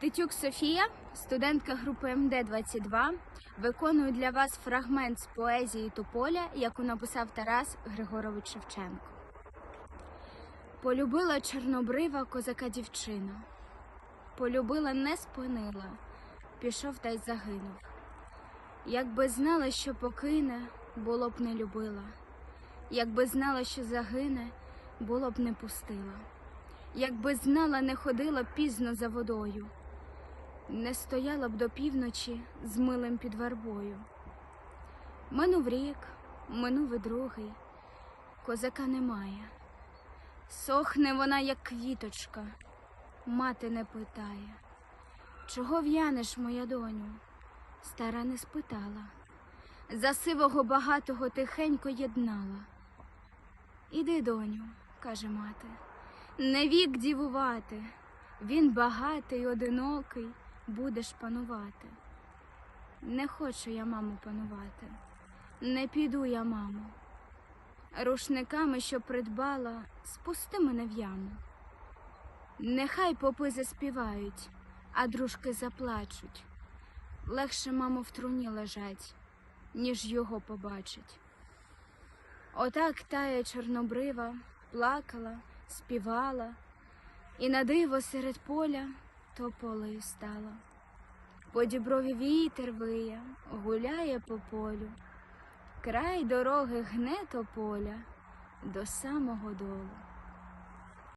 Тетюк Софія, студентка групи МД-22, виконую для вас фрагмент з поезії Тополя, яку написав Тарас Григорович Шевченко. Полюбила чорнобрива козака дівчина, полюбила, не спинила, пішов та й загинув. Якби знала, що покине, було б не любила, якби знала, що загине, було б не пустила. Якби знала, не ходила пізно за водою, не стояла б до півночі з милим під вербою. Минув рік, минув і другий, козака немає. Сохне вона, як квіточка, мати не питає. Чого в'янеш, моя доню? Стара не спитала. За сивого багатого тихенько єднала. Іди, доню, каже мати. Не вік дівувати, він багатий, одинокий, будеш панувати. Не хочу я, мамо, панувати, не піду я, мамо. Рушниками, що придбала, спусти мене в яму. Нехай попи заспівають, а дружки заплачуть. Легше, мамо, в труні лежать, ніж його побачить. Отак тая чорнобрива плакала, співала, і на диво серед поля тополею стало. По діброві вітер виє, гуляє по полю, край дороги гне тополя до самого долу.